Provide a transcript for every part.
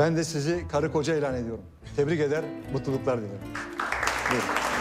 Ben de sizi karı koca ilan ediyorum. Tebrik eder, mutluluklar dilerim. Buyurun.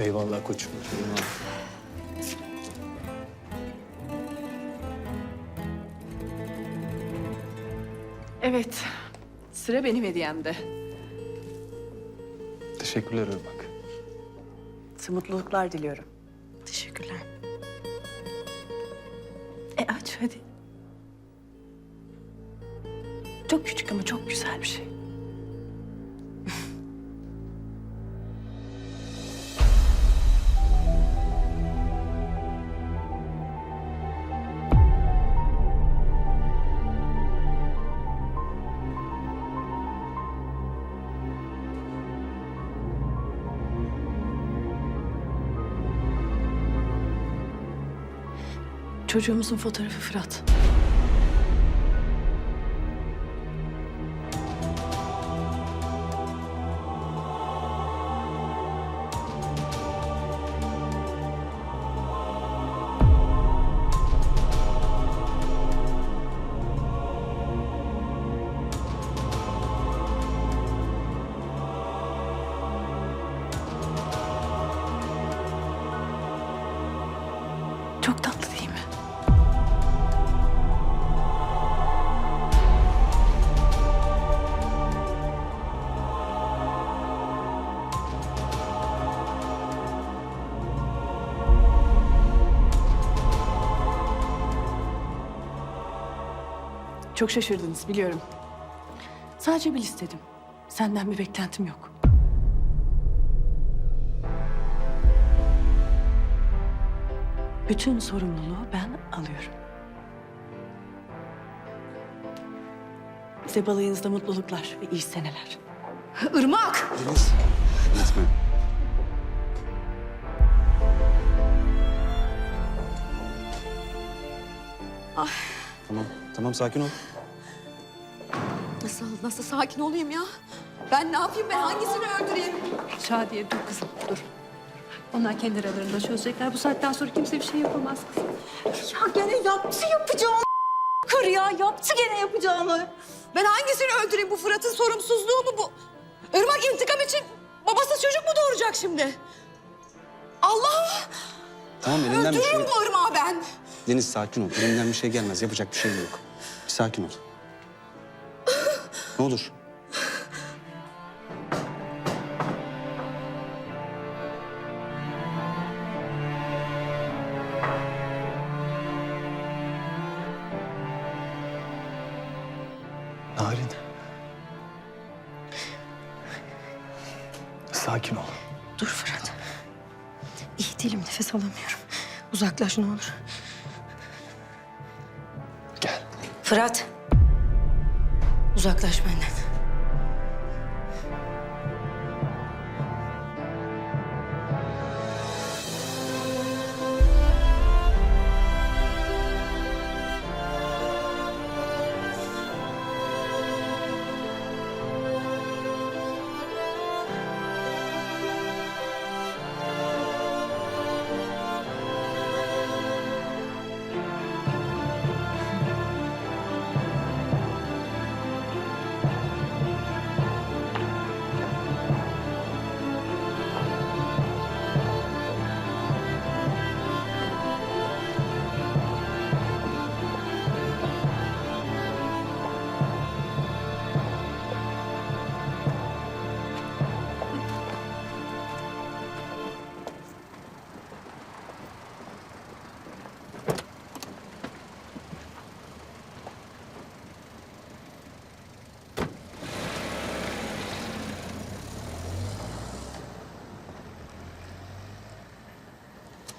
Eyvallah koçum. Evet. Sıra benim hediyemde. Teşekkürler Irmak. Mutluluklar diliyorum. Teşekkürler. E aç hadi. Çok küçük ama çok güzel bir şey. Çocuğumuzun fotoğrafı Fırat. Çok şaşırdınız biliyorum. Sadece bil istedim. Senden bir beklentim yok. Bütün sorumluluğu ben alıyorum. Size balayınızda mutluluklar ve iyi seneler. Irmak! Deniz. Gitme. Tamam, tamam sakin ol. Nasıl, nasıl sakin olayım ya? Ben ne yapayım ben hangisini öldüreyim? Şadiye dur kızım dur. Onlar kendi aralarında çözecekler. Bu saatten sonra kimse bir şey yapamaz kızım. Ya gene yaptı yapacağını kır ya. Yaptı gene yapacağını. Ben hangisini öldüreyim? Bu Fırat'ın sorumsuzluğu mu bu? Irmak intikam için babasız çocuk mu doğuracak şimdi? Allah! Tamam elinden bir şey... Öldürürüm bu ırmağı ben. Deniz sakin ol. Elimden bir şey gelmez. Yapacak bir şey yok. Bir sakin ol. Ne olur. Narin. Sakin ol. Dur Fırat. İyi değilim nefes alamıyorum. Uzaklaş ne olur. Fırat. Uzaklaş benden.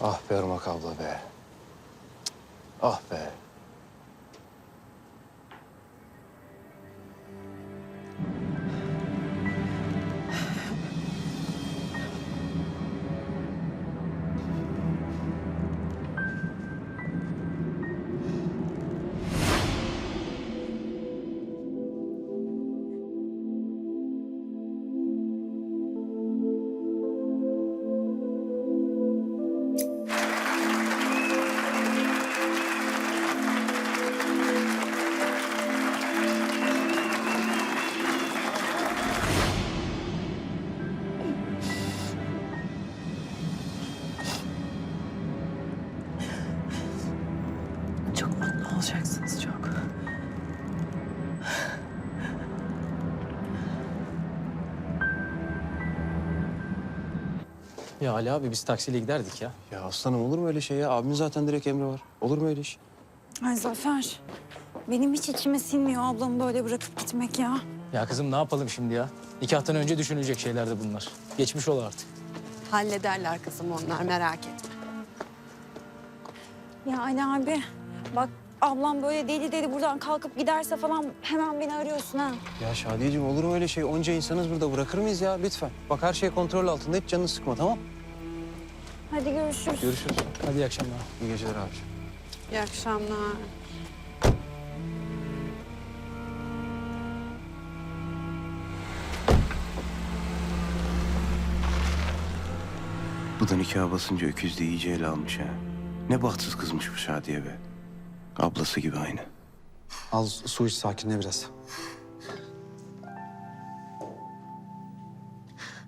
Ah be Irmak abla be. Ah be. Olacaksınız çok. Ya Ali abi biz taksiyle giderdik ya. Ya aslanım olur mu öyle şey ya? Abimin zaten direkt emri var. Olur mu öyle iş? Ay Zafer, benim hiç içime sinmiyor ablamı böyle bırakıp gitmek ya. Ya kızım ne yapalım şimdi ya? Nikahtan önce düşünülecek şeyler de bunlar. Geçmiş ol artık. Hallederler kızım onlar merak etme. Ya Ali abi, bak ablam böyle deli deli buradan kalkıp giderse falan hemen beni arıyorsun ha. Ya Şadiyeciğim olur mu öyle şey? Onca insanız burada bırakır mıyız ya? Lütfen. Bak her şey kontrol altında. Hiç canını sıkma tamam? Hadi görüşürüz. Görüşürüz. Hadi iyi akşamlar. İyi geceler abiciğim. İyi akşamlar. Bu da nikah basınca öküz de iyice ele almış ha. Ne bahtsız kızmış bu Şadiye be. Ablası gibi aynı. Al su iç sakinle biraz.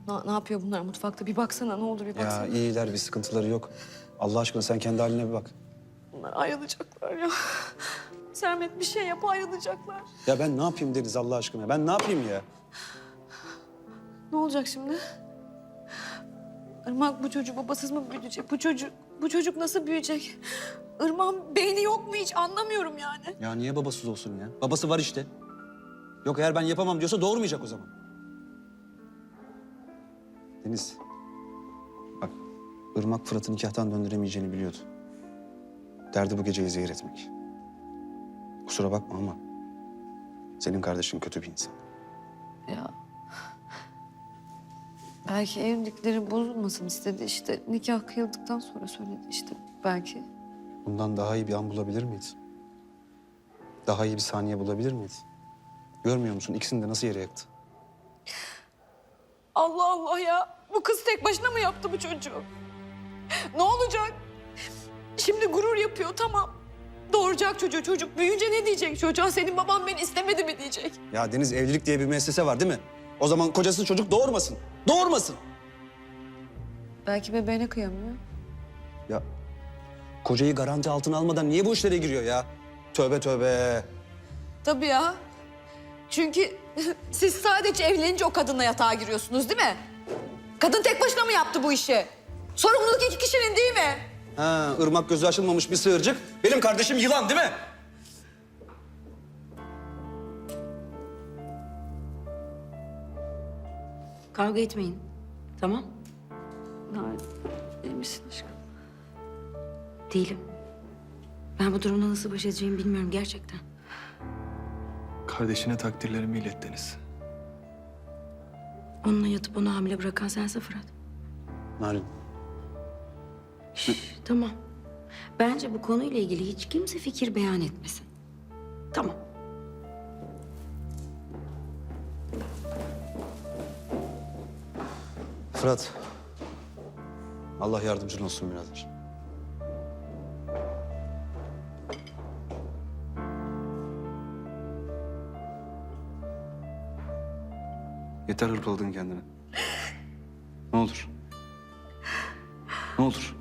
Ne, ne yapıyor bunlar mutfakta? Bir baksana ne olur bir Ya baksana. iyiler bir sıkıntıları yok. Allah aşkına sen kendi haline bir bak. Bunlar ayrılacaklar ya. Sermet bir şey yap ayrılacaklar. Ya ben ne yapayım Deniz Allah aşkına? Ben ne yapayım ya? Ne olacak şimdi? Irmak bu çocuğu babasız mı büyütecek? Bu çocuk, bu çocuk nasıl büyüyecek? Irmak'ın beyni yok mu hiç anlamıyorum yani. Ya niye babasız olsun ya? Babası var işte. Yok eğer ben yapamam diyorsa doğurmayacak o zaman. Deniz. Bak Irmak Fırat'ı nikahtan döndüremeyeceğini biliyordu. Derdi bu geceyi zehir etmek. Kusura bakma ama senin kardeşin kötü bir insan. Ya belki evlilikleri bozulmasın istedi işte nikah kıyıldıktan sonra söyledi işte belki. Bundan daha iyi bir an bulabilir miyiz? Daha iyi bir saniye bulabilir miyiz? Görmüyor musun ikisini de nasıl yere yaktı? Allah Allah ya bu kız tek başına mı yaptı bu çocuğu? Ne olacak? Şimdi gurur yapıyor tamam. Doğuracak çocuğu çocuk büyüyünce ne diyecek çocuğa senin baban beni istemedi mi diyecek. Ya Deniz evlilik diye bir müessese var değil mi? O zaman kocası çocuk doğurmasın. Doğurmasın. Belki bebeğine kıyamıyor. Ya kocayı garanti altına almadan niye bu işlere giriyor ya? Tövbe tövbe. Tabii ya. Çünkü siz sadece evlenince o kadınla yatağa giriyorsunuz değil mi? Kadın tek başına mı yaptı bu işi? Sorumluluk iki kişinin değil mi? Ha, ırmak gözü açılmamış bir sığırcık. Benim kardeşim yılan değil mi? Kavga etmeyin. Tamam? İyi misin aşkım? Değilim. Ben bu durumda nasıl baş edeceğimi bilmiyorum gerçekten. Kardeşine takdirlerimi ilet Deniz. Onunla yatıp onu hamile bırakan sensin Fırat. Narin. Şş, tamam. Bence bu konuyla ilgili hiç kimse fikir beyan etmesin. Tamam. Fırat. Allah yardımcın olsun birader. Yeter hırpaladın kendini. Ne olur. Ne olur.